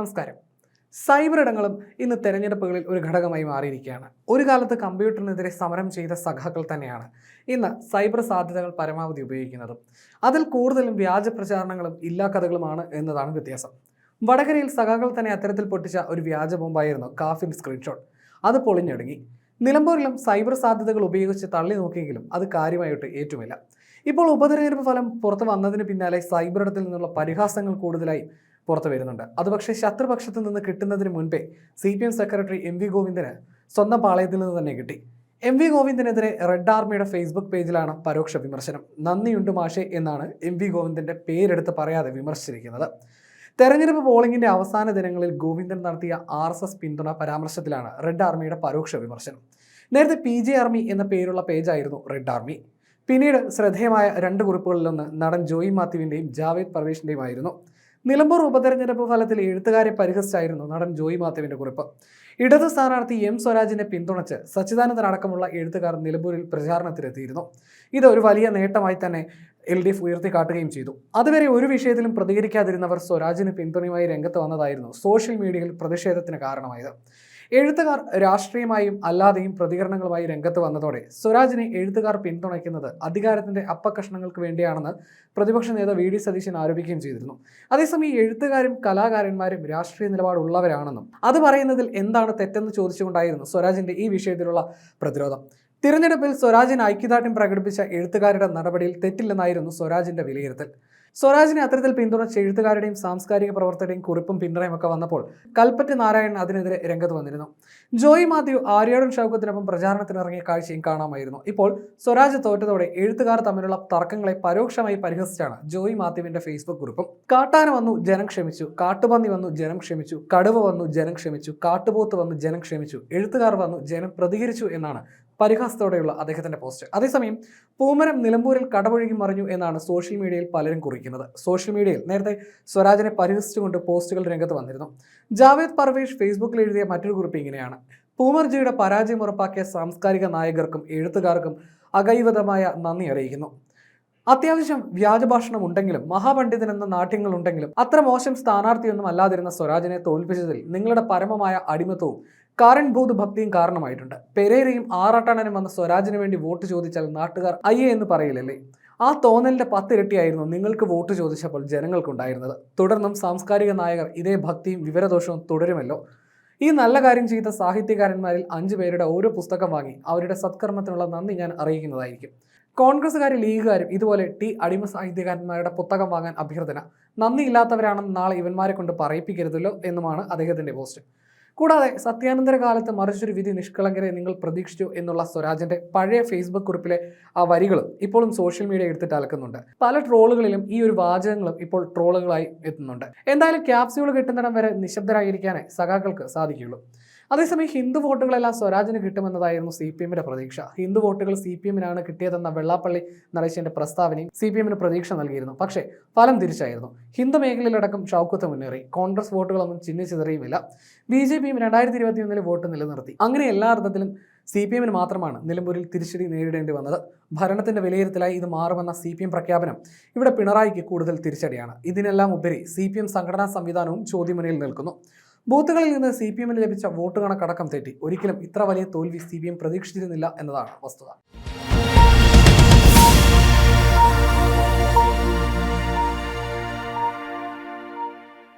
നമസ്കാരം. സൈബർ ഇടങ്ങളും ഇന്ന് തെരഞ്ഞെടുപ്പുകളിൽ ഒരു ഘടകമായി മാറിയിരിക്കുകയാണ്. ഒരു കാലത്ത് കമ്പ്യൂട്ടറിനെതിരെ സമരം ചെയ്ത സഖാക്കൾ തന്നെയാണ് ഇന്ന് സൈബർ സാധ്യതകൾ പരമാവധി ഉപയോഗിക്കുന്നതും. അതിൽ കൂടുതലും വ്യാജ പ്രചാരണങ്ങളും ഇല്ലാ കഥകളുമാണ് എന്നതാണ് വ്യത്യാസം. വടകരയിൽ സഖാക്കൾ തന്നെ അത്തരത്തിൽ പൊട്ടിച്ച ഒരു വ്യാജ ബോംബായിരുന്നു കാഫിൻ സ്ക്രീൻഷോട്ട്. അത് പൊളിഞ്ഞൊടുങ്ങി. നിലമ്പൂരിലും സൈബർ സാധ്യതകൾ ഉപയോഗിച്ച് തള്ളി നോക്കിയെങ്കിലും അത് കാര്യമായിട്ട് ഏറ്റുമില്ല. ഇപ്പോൾ ഉപതെരഞ്ഞെടുപ്പ് ഫലം പുറത്തു വന്നതിന് പിന്നാലെ സൈബർ ഇടത്തിൽ നിന്നുള്ള പരിഹാസങ്ങൾ കൂടുതലായി പുറത്തു വരുന്നുണ്ട്. അത് പക്ഷേ ശത്രുപക്ഷത്ത് നിന്ന് കിട്ടുന്നതിന് മുൻപേ C P M secretary M V Govindan സ്വന്തം പാളയത്തിൽ നിന്ന് തന്നെ കിട്ടി. എം വി ഗോവിന്ദനെതിരെ റെഡ് ആർമിയുടെ ഫേസ്ബുക്ക് പേജിലാണ് പരോക്ഷ വിമർശനം. നന്ദിയുണ്ട് മാഷെ എന്നാണ് എം വി ഗോവിന്ദന്റെ പേരെടുത്ത് പറയാതെ വിമർശിച്ചിരിക്കുന്നത്. തെരഞ്ഞെടുപ്പ് പോളിംഗിന്റെ അവസാന ദിനങ്ങളിൽ ഗോവിന്ദൻ നടത്തിയ ആർ എസ് എസ് പിന്തുണ പരാമർശത്തിലാണ് റെഡ് ആർമിയുടെ പരോക്ഷ വിമർശനം. നേരത്തെ പി ജെ ആർമി എന്ന പേരുള്ള പേജായിരുന്നു റെഡ് ആർമി. പിന്നീട് ശ്രദ്ധേയമായ രണ്ട് കുറിപ്പുകളിലൊന്ന് നടൻ ജോയി മാത്യുവിന്റെയും ജാവേദ് പർവേഷിന്റെയും ആയിരുന്നു നിലമ്പൂർ ഉപതെരഞ്ഞെടുപ്പ് ഫലത്തിൽ എഴുത്തുകാരെ പരിഹസിച്ചായിരുന്നു നടൻ ജോയി മാത്യുവിന്റെ കുറിപ്പ്. ഇടതു സ്ഥാനാർത്ഥി എം സ്വരാജിനെ പിന്തുണച്ച് സച്ചിദാനന്ദൻ അടക്കമുള്ള എഴുത്തുകാർ നിലമ്പൂരിൽ പ്രചാരണത്തിലെത്തിയിരുന്നു. ഇത് ഒരു വലിയ നേട്ടമായി തന്നെ എൽ ഡി എഫ് ഉയർത്തിക്കാട്ടുകയും ചെയ്തു. അതുവരെ ഒരു വിഷയത്തിലും പ്രതികരിക്കാതിരുന്നവർ സ്വരാജിന് പിന്തുണയുമായി രംഗത്ത് വന്നതായിരുന്നു സോഷ്യൽ മീഡിയയിൽ പ്രതിഷേധത്തിന് കാരണമായത്. എഴുത്തുകാർ രാഷ്ട്രീയമായും അല്ലാതെയും പ്രതികരണങ്ങളുമായി രംഗത്ത് വന്നതോടെ സ്വരാജിനെ എഴുത്തുകാർ പിന്തുണയ്ക്കുന്നത് അധികാരത്തിന്റെ അപ്പകഷ്ണങ്ങൾക്ക് വേണ്ടിയാണെന്ന് പ്രതിപക്ഷ നേതാവ് വി ഡി സതീശൻ ആരോപിക്കുകയും ചെയ്തിരുന്നു. അതേസമയം എഴുത്തുകാരും കലാകാരന്മാരും രാഷ്ട്രീയ നിലപാടുള്ളവരാണെന്നും അത് പറയുന്നതിൽ എന്താണ് തെറ്റെന്ന് ചോദിച്ചുകൊണ്ടായിരുന്നു സ്വരാജിന്റെ ഈ വിഷയത്തിലുള്ള പ്രതിരോധം. തിരഞ്ഞെടുപ്പിൽ സ്വരാജിന് ഐക്യദാർഢ്യം പ്രകടിപ്പിച്ച എഴുത്തുകാരുടെ നടപടിയിൽ തെറ്റില്ലെന്നായിരുന്നു സ്വരാജിന്റെ വിലയിരുത്തൽ. സ്വരാജിനെ അത്തരത്തിൽ പിന്തുണച്ച എഴുത്തുകാരുടെയും സാംസ്കാരിക പ്രവർത്തകരുടെയും കുറിപ്പും പിന്തുണയും ഒക്കെ വന്നപ്പോൾ കൽപ്പറ്റ് നാരായണൻ അതിനെതിരെ രംഗത്ത് വന്നിരുന്നു. ജോയി മാത്യു ആര്യാടൻ ഷൗക്കത്തിനൊപ്പം പ്രചാരണത്തിനിറങ്ങിയ കാഴ്ചയും കാണാമായിരുന്നു. ഇപ്പോൾ സ്വരാജ് തോറ്റതോടെ എഴുത്തുകാർ തമ്മിലുള്ള തർക്കങ്ങളെ പരോക്ഷമായി പരിഹസിച്ചാണ് ജോയി മാത്യുവിന്റെ ഫേസ്ബുക്ക് കുറിപ്പും. കാട്ടാന വന്നു ജനം ക്ഷമിച്ചു. കാട്ടുപന്നി വന്നു ജനം ക്ഷമിച്ചു. കടുവ വന്നു ജനം ക്ഷമിച്ചു. കാട്ടുപോത്ത് വന്നു ജനം ക്ഷമിച്ചു. എഴുത്തുകാർ വന്നു ജനം പ്രതികരിച്ചു എന്നാണ് പരിഹാസത്തോടെയുള്ള അദ്ദേഹത്തിന്റെ പോസ്റ്റ്. അതേസമയം പൂമരം നിലമ്പൂരിൽ കടപൊഴുകി മറിഞ്ഞു എന്നാണ് സോഷ്യൽ മീഡിയയിൽ പലരും കുറിക്കുന്നത്. സോഷ്യൽ മീഡിയയിൽ നേരത്തെ സ്വരാജിനെ പരിഹസിച്ചുകൊണ്ട് പോസ്റ്റുകൾ രംഗത്ത് വന്നിരുന്നു. ജാവേദ് പർവേഷ് ഫേസ്ബുക്കിൽ എഴുതിയ മറ്റൊരു കുറിപ്പ് ഇങ്ങനെയാണ്. പൂമർജിയുടെ പരാജയം ഉറപ്പാക്കിയ സാംസ്കാരിക നായകർക്കും എഴുത്തുകാർക്കും അകൈവതമായ നന്ദി അറിയിക്കുന്നു. അത്യാവശ്യം വ്യാജഭാഷണം ഉണ്ടെങ്കിലും മഹാപണ്ഡിതൻ എന്ന നാട്യങ്ങൾ ഉണ്ടെങ്കിലും അത്ര മോശം സ്ഥാനാർത്ഥിയൊന്നും അല്ലാതിരുന്ന സ്വരാജിനെ തോൽപ്പിച്ചതിൽ നിങ്ങളുടെ പരമമായ അടിമത്വവും കാരൺഭൂത് ഭക്തിയും കാരണമായിട്ടുണ്ട്. പെരേരയും ആറാട്ടണനും വന്ന സ്വരാജിന് വേണ്ടി വോട്ട് ചോദിച്ചാൽ നാട്ടുകാർ അയ്യേ എന്ന് പറയില്ലല്ലേ? ആ തോന്നലിന്റെ പത്തിരട്ടിയായിരുന്നു നിങ്ങൾക്ക് വോട്ട് ചോദിച്ചപ്പോൾ ജനങ്ങൾക്കുണ്ടായിരുന്നത്. തുടർന്നും സാംസ്കാരിക നായകർ ഇതേ ഭക്തിയും വിവരദോഷവും തുടരുമല്ലോ. ഈ നല്ല കാര്യം ചെയ്ത സാഹിത്യകാരന്മാരിൽ അഞ്ചു പേരുടെ ഓരോ പുസ്തകം വാങ്ങി. അവരുടെ സത്കർമ്മത്തിനുള്ള നന്ദി ഞാൻ അറിയിക്കുന്നതായിരിക്കും. കോൺഗ്രസ്സുകാരും ലീഗുകാരും ഇതുപോലെ ടി അടിമ സാഹിത്യകാരന്മാരുടെ പുസ്തകം വാങ്ങാൻ അഭ്യർത്ഥന. നന്ദിയില്ലാത്തവരാണെന്ന് നാളെ ഇവന്മാരെ കൊണ്ട് പറയിപ്പിക്കരുതല്ലോ എന്നുമാണ് അദ്ദേഹത്തിന്റെ പോസ്റ്റ്. കൂടാതെ സത്യാനന്തര കാലത്ത് മറിച്ചൊരു വിധി നിഷ്കളങ്കരെ നിങ്ങൾ പ്രതീക്ഷിച്ചു എന്നുള്ള സ്വരാജിന്റെ പഴയ ഫേസ്ബുക്ക് കുറിപ്പിലെ ആ വരികളും ഇപ്പോഴും സോഷ്യൽ മീഡിയ എടുത്തിട്ട് അലക്കുന്നുണ്ട്. പല ട്രോളുകളിലും ഈ ഒരു വാചകങ്ങളും ഇപ്പോൾ ട്രോളുകളായി എത്തുന്നുണ്ട്. എന്തായാലും ക്യാപ്സ്യൂൾ കിട്ടുന്നിടം വരെ നിശബ്ദരായിരിക്കാനേ സഖാക്കൾക്ക് സാധിക്കുകയുള്ളൂ. അതേസമയം ഹിന്ദു വോട്ടുകളെല്ലാം സ്വരാജിന് കിട്ടുമെന്നതായിരുന്നു സി പി എമ്മിന്റെ പ്രതീക്ഷ. ഹിന്ദു വോട്ടുകൾ സി പി എമ്മിനാണ് കിട്ടിയതെന്ന വെള്ളാപ്പള്ളി നടേശന്റെ പ്രസ്താവനയും സി പി എമ്മിന് പ്രതീക്ഷ നൽകിയിരുന്നു. പക്ഷേ ഫലം തിരിച്ചായിരുന്നു. ഹിന്ദു മേഖലയിലടക്കം ഷൗക്കത്ത് മുന്നേറി. കോൺഗ്രസ് വോട്ടുകളൊന്നും ചിഹ്നിച്ചിതറിയുമില്ല ബി ജെ പിയും രണ്ടായിരത്തി ഇരുപത്തി ഒന്നിലെ വോട്ട് നിലനിർത്തി. അങ്ങനെ എല്ലാ അർത്ഥത്തിലും സി പി എമ്മിന് മാത്രമാണ് നിലമ്പൂരിൽ തിരിച്ചടി നേരിടേണ്ടി വന്നത്. ഭരണത്തിന്റെ വിലയിരുത്തലായി ഇത് മാറുമെന്ന സി പി എം പ്രഖ്യാപനം ഇവിടെ പിണറായിക്ക് കൂടുതൽ തിരിച്ചടിയാണ്. ഇതിനെല്ലാം ഉപരി സി പി എം സംഘടനാ സംവിധാനവും ചോദ്യമുനയിൽ നിൽക്കുന്നു. ബൂത്തുകളിൽ നിന്ന് സി പി എമ്മിന് ലഭിച്ച വോട്ട് കണക്കടക്കം തെറ്റി ഒരിക്കലും ഇത്ര വലിയ തോൽവി സി പി എം പ്രതീക്ഷിച്ചിരുന്നില്ല എന്നതാണ് വസ്തുത.